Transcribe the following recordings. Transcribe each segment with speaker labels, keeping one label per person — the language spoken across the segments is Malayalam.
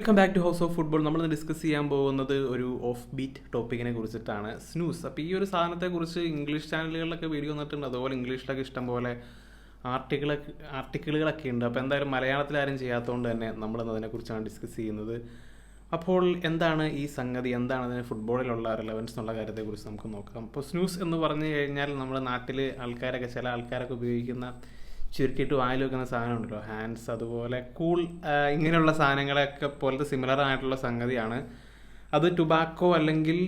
Speaker 1: Welcome back to house of football നമ്മൾ ഡിസ്കസ് ചെയ്യാൻ പോകുന്നത് ഒരു ഓഫ് ബീറ്റ് ടോപ്പിക്കിനെ കുറിച്ചിട്ടാണ്. സ്നൂസ് അപ്പോൾ ഈ ഒരു സാധനത്തെക്കുറിച്ച് ഇംഗ്ലീഷ് ചാനലുകളിലൊക്കെ വീഡിയോ വന്നിട്ടുണ്ട്. അതുപോലെ ഇംഗ്ലീഷിലൊക്കെ ഇഷ്ടംപോലെ ആർട്ടിക്കിളൊക്കെ ആർട്ടിക്കിളുകളൊക്കെ ഉണ്ട്. അപ്പോൾ എന്തായാലും മലയാളത്തിൽ ആരും ചെയ്യാത്തതുകൊണ്ട് തന്നെ നമ്മൾ അതിനെക്കുറിച്ചാണ് ഡിസ്കസ് ചെയ്യുന്നത്. അപ്പോൾ എന്താണ് ഈ സംഗതി? എന്താണ് അതിന് ഫുട്ബോളിലുള്ള റിലവൻസ് എന്നുള്ള കാര്യത്തെക്കുറിച്ച് നമുക്ക് നോക്കാം. അപ്പോൾ സ്നൂസ് എന്ന് പറഞ്ഞു കഴിഞ്ഞാൽ നമ്മുടെ നാട്ടിൽ ആൾക്കാരൊക്കെ ചില ആൾക്കാരൊക്കെ ഉപയോഗിക്കുന്ന ചുരുക്കിയിട്ട് വായിൽ വെക്കുന്ന സാധനം ഉണ്ടല്ലോ ഹാൻഡ്സ് അതുപോലെ കൂൾ ഇങ്ങനെയുള്ള സാധനങ്ങളൊക്കെ പോലത്തെ സിമിലർ ആയിട്ടുള്ള സംഗതിയാണ്. അത് ടുബാക്കോ അല്ലെങ്കിൽ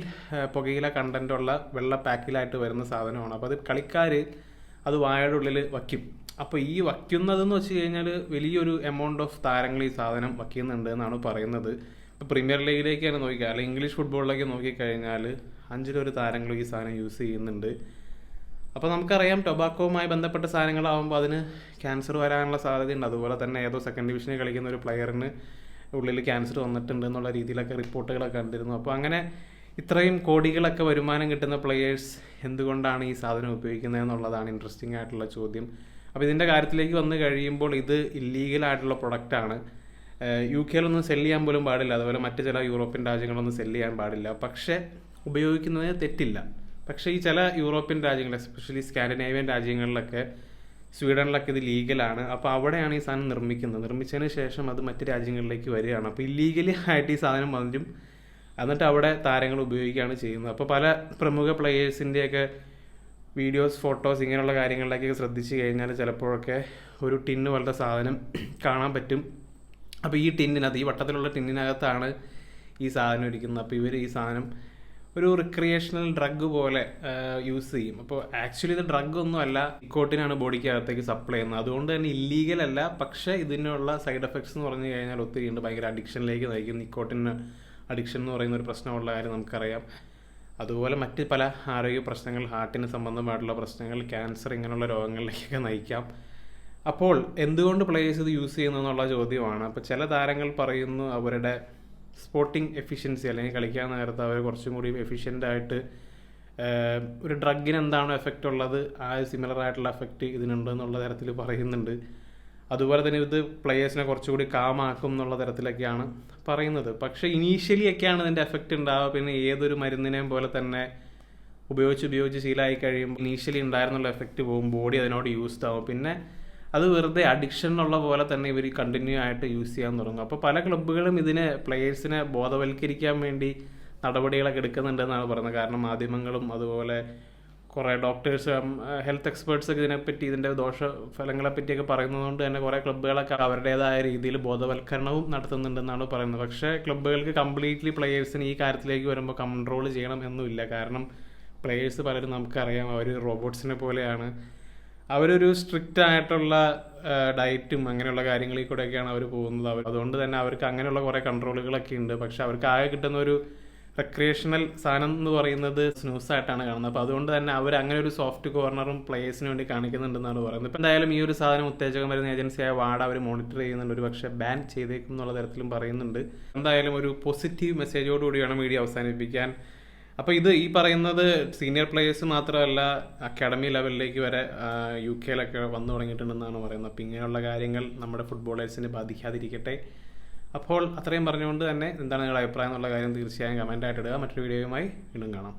Speaker 1: പുകയില പുകയില കണ്ടന്റുള്ള വെള്ള പാക്കിലായിട്ട് വരുന്ന സാധനമാണ്. അപ്പോൾ അത് കളിക്കാർ അത് വായയുടെ ഉള്ളിൽ വയ്ക്കും. അപ്പോൾ ഈ വയ്ക്കുന്നതെന്ന് വെച്ച് കഴിഞ്ഞാൽ വലിയൊരു എമൗണ്ട് ഓഫ് താരങ്ങൾ ഈ സാധനം വയ്ക്കുന്നുണ്ട് എന്നാണ് പറയുന്നത്. ഇപ്പോൾ പ്രീമിയർ ലീഗിലേക്കാണ് നോക്കിക്കുക അല്ലെങ്കിൽ ഇംഗ്ലീഷ് ഫുട്ബോളിലേക്ക് നോക്കിക്കഴിഞ്ഞാൽ അഞ്ചിലൊരു താരങ്ങൾ ഈ സാധനം യൂസ് ചെയ്യുന്നുണ്ട്. അപ്പോൾ നമുക്കറിയാം ടൊബാക്കോവുമായി ബന്ധപ്പെട്ട സാധനങ്ങളാവുമ്പോൾ അതിന് ക്യാൻസർ വരാനുള്ള സാധ്യതയുണ്ട്. അതുപോലെ തന്നെ ഏതോ സെക്കൻഡ് ഡിവിഷനിൽ കളിക്കുന്ന ഒരു പ്ലെയറിന് ഉള്ളിൽ ക്യാൻസർ വന്നിട്ടുണ്ട് എന്നുള്ള രീതിയിലൊക്കെ റിപ്പോർട്ടുകളൊക്കെ കണ്ടിരുന്നു. അപ്പോൾ അങ്ങനെ ഇത്രയും കോടികളൊക്കെ വരുമാനം കിട്ടുന്ന പ്ലെയേഴ്സ് എന്തുകൊണ്ടാണ് ഈ സാധനം ഉപയോഗിക്കുന്നത് എന്നുള്ളതാണ് ഇൻട്രസ്റ്റിംഗ് ആയിട്ടുള്ള ചോദ്യം. അപ്പോൾ ഇതിന്റെ കാര്യത്തിലേക്ക് വന്നു കഴിയുമ്പോൾ ഇത് ഇല്ലീഗൽ ആയിട്ടുള്ള പ്രൊഡക്റ്റാണ് യു കെയിലൊന്നും സെല്ല് ചെയ്യാൻ പോലും പാടില്ല. അതുപോലെ മറ്റ് ചില യൂറോപ്യൻ രാജ്യങ്ങളൊന്നും സെല്ല് ചെയ്യാൻ പാടില്ല. പക്ഷേ ഉപയോഗിക്കുന്നതിന് തെറ്റില്ല. പക്ഷേ ഈ ചില യൂറോപ്യൻ രാജ്യങ്ങൾ എസ്പെഷ്യലി സ്കാൻഡിനേവിയൻ രാജ്യങ്ങളിലൊക്കെ സ്വീഡനിലൊക്കെ ഇത് ലീഗലാണ് അപ്പോൾ അവിടെയാണ് ഈ സാധനം നിർമ്മിക്കുന്നത്. നിർമ്മിച്ചതിന് ശേഷം അത് മറ്റ് രാജ്യങ്ങളിലേക്ക് വരികയാണ്. അപ്പോൾ ഇല്ലീഗലി ആയിട്ട് ഈ സാധനം വന്നിട്ടും എന്നിട്ട് അവിടെ താരങ്ങൾ ഉപയോഗിക്കുകയാണ് ചെയ്യുന്നത്. അപ്പോൾ പല പ്രമുഖ പ്ലെയേഴ്സിന്റെയൊക്കെ വീഡിയോസ് ഫോട്ടോസ് ഇങ്ങനെയുള്ള കാര്യങ്ങളിലേക്കൊക്കെ ശ്രദ്ധിച്ചു കഴിഞ്ഞാൽ ചിലപ്പോഴൊക്കെ ഒരു ടിന്ന് പോലത്തെ സാധനം കാണാൻ പറ്റും. അപ്പോൾ ഈ ടിന്നിനകത്ത് ഈ വട്ടത്തിലുള്ള ടിന്നിനകത്താണ് ഈ സാധനം ഇരിക്കുന്നത്. അപ്പോൾ ഇവർ ഈ സാധനം ഒരു റിക്രിയേഷണൽ ഡ്രഗ് പോലെ യൂസ് ചെയ്യും. അപ്പോൾ ആക്ച്വലി ഇത് ഡ്രഗ് ഒന്നും അല്ല. ഇക്കോട്ടിനാണ് ബോഡിക്ക് അകത്തേക്ക് സപ്ലൈ ചെയ്യുന്നത്. അതുകൊണ്ട് തന്നെ ഇല്ലീഗൽ അല്ല. പക്ഷേ ഇതിനുള്ള സൈഡ് എഫക്ട്സ് എന്ന് പറഞ്ഞു കഴിഞ്ഞാൽ ഒത്തിരി ഉണ്ട്. ഭയങ്കര അഡിക്ഷനിലേക്ക് നയിക്കും. നിക്കോട്ടിന് അഡിക്ഷൻ എന്ന് പറയുന്ന ഒരു പ്രശ്നമുള്ള കാര്യം നമുക്കറിയാം. അതുപോലെ മറ്റ് പല ആരോഗ്യ പ്രശ്നങ്ങൾ ഹാർട്ടിന് സംബന്ധമായിട്ടുള്ള പ്രശ്നങ്ങൾ ക്യാൻസർ ഇങ്ങനെയുള്ള രോഗങ്ങളിലേക്കൊക്കെ നയിക്കാം. അപ്പോൾ എന്തുകൊണ്ട് പ്ലേയേഴ്സ് ഇത് യൂസ് ചെയ്യുന്നു എന്നുള്ള ചോദ്യമാണ്. അപ്പോൾ ചില താരങ്ങൾ പറയുന്നു അവരുടെ സ്പോർട്ടിംഗ് എഫിഷ്യൻസി അല്ലെങ്കിൽ കളിക്കാൻ നേരത്തെ അവർ കുറച്ചും കൂടി എഫിഷ്യന്റ് ആയിട്ട് ഒരു ഡ്രഗിന് എന്താണോ എഫക്റ്റ് ഉള്ളത് ആ സിമിലർ ആയിട്ടുള്ള എഫക്റ്റ് ഇതിനുണ്ട് എന്നുള്ള തരത്തിൽ പറയുന്നുണ്ട്. അതുപോലെ തന്നെ ഇത് പ്ലെയേഴ്സിനെ കുറച്ചുകൂടി കാമാക്കും എന്നുള്ള തരത്തിലൊക്കെയാണ് പറയുന്നത്. പക്ഷേ ഇനീഷ്യലി ഒക്കെയാണ് ഇതിന്റെ എഫക്റ്റ് ഉണ്ടാവുക. പിന്നെ ഏതൊരു മരുന്നിനെയും പോലെ തന്നെ ഉപയോഗിച്ച് ഉപയോഗിച്ച് ശീലമായി കഴിയുമ്പോൾ ഇനീഷ്യലി ഉണ്ടായിരുന്നുള്ള എഫക്റ്റ് പോകും. ബോഡി അതിനോട് യൂസ്ഡ് ആവും. പിന്നെ അത് വെറുതെ അഡിക്ഷൻ ഉള്ള പോലെ തന്നെ ഇവർ കണ്ടിന്യൂ ആയിട്ട് യൂസ് ചെയ്യാൻ തുടങ്ങും. അപ്പോൾ പല ക്ലബ്ബുകളും ഇതിനെ പ്ലെയേഴ്സിനെ ബോധവൽക്കരിക്കാൻ വേണ്ടി നടപടികളൊക്കെ എടുക്കുന്നുണ്ടെന്നാണ് പറയുന്നത്. കാരണം മാധ്യമങ്ങളും അതുപോലെ കുറേ ഡോക്ടേഴ്സ് ഹെൽത്ത് എക്സ്പേർട്സൊക്കെ ഇതിനെപ്പറ്റി ഇതിന്റെ ദോഷഫലങ്ങളെപ്പറ്റിയൊക്കെ പറയുന്നതുകൊണ്ട് തന്നെ കുറേ ക്ലബ്ബുകളൊക്കെ അവരുടേതായ രീതിയിൽ ബോധവൽക്കരണവും നടത്തുന്നുണ്ടെന്നാണ് പറയുന്നത്. പക്ഷേ ക്ലബ്ബുകൾക്ക് കംപ്ലീറ്റ്ലി പ്ലെയേഴ്സിന് ഈ കാര്യത്തിലേക്ക് വരുമ്പോൾ കൺട്രോൾ ചെയ്യണം എന്നുമില്ല. കാരണം പ്ലെയേഴ്സ് പലരും നമുക്കറിയാം അവർ റോബോട്ട്സിനെ പോലെയാണ്. അവരൊരു സ്ട്രിക്റ്റ് ആയിട്ടുള്ള ഡയറ്റും അങ്ങനെയുള്ള കാര്യങ്ങളിൽ കൂടെയൊക്കെയാണ് അവർ പോകുന്നത്. അവർ അതുകൊണ്ട് തന്നെ അവർക്ക് അങ്ങനെയുള്ള കുറേ കൺട്രോളുകളൊക്കെ ഉണ്ട്. പക്ഷെ അവർക്ക് ആകെ കിട്ടുന്ന ഒരു റെക്രിയേഷണൽ സാധനം എന്ന് പറയുന്നത് സ്നൂസ് ആയിട്ടാണ് കാണുന്നത്. അപ്പോൾ അതുകൊണ്ട് തന്നെ അവർ അങ്ങനെ ഒരു സോഫ്റ്റ് കോർണറും പ്ലേയേഴ്സിന് വേണ്ടി കാണിക്കുന്നുണ്ടെന്നാണ് പറയുന്നത്. ഇപ്പം എന്തായാലും ഈ ഒരു സാധനം ഉത്തേജകം വരുന്ന ഏജൻസിയായ വാട അവർ മോണിറ്റർ ചെയ്യുന്നുണ്ട്. ഒരു പക്ഷേ ബാൻ ചെയ്തേക്കും എന്നുള്ള തരത്തിലും പറയുന്നുണ്ട്. എന്തായാലും ഒരു പോസിറ്റീവ് മെസ്സേജോട് കൂടിയാണ് മീഡിയ അവസാനിപ്പിക്കാൻ അപ്പോൾ ഇത് ഈ പറയുന്നത് സീനിയർ പ്ലേയേഴ്സ് മാത്രമല്ല അക്കാഡമി ലെവലിലേക്ക് വരെ യു കെയിലൊക്കെ വന്നു തുടങ്ങിയിട്ടുണ്ടെന്നാണ് പറയുന്നത്. അപ്പോൾ ഇങ്ങനെയുള്ള കാര്യങ്ങൾ നമ്മുടെ ഫുട്ബോളേഴ്സിനെ ബാധിക്കാതിരിക്കട്ടെ. അപ്പോൾ അത്രയും പറഞ്ഞുകൊണ്ട് തന്നെ എന്താണ് നിങ്ങളുടെ അഭിപ്രായം എന്നുള്ള കാര്യം തീർച്ചയായും കമന്റായിട്ട് ഇടുക. മറ്റൊരു വീഡിയോയുമായി വീണ്ടും കാണാം.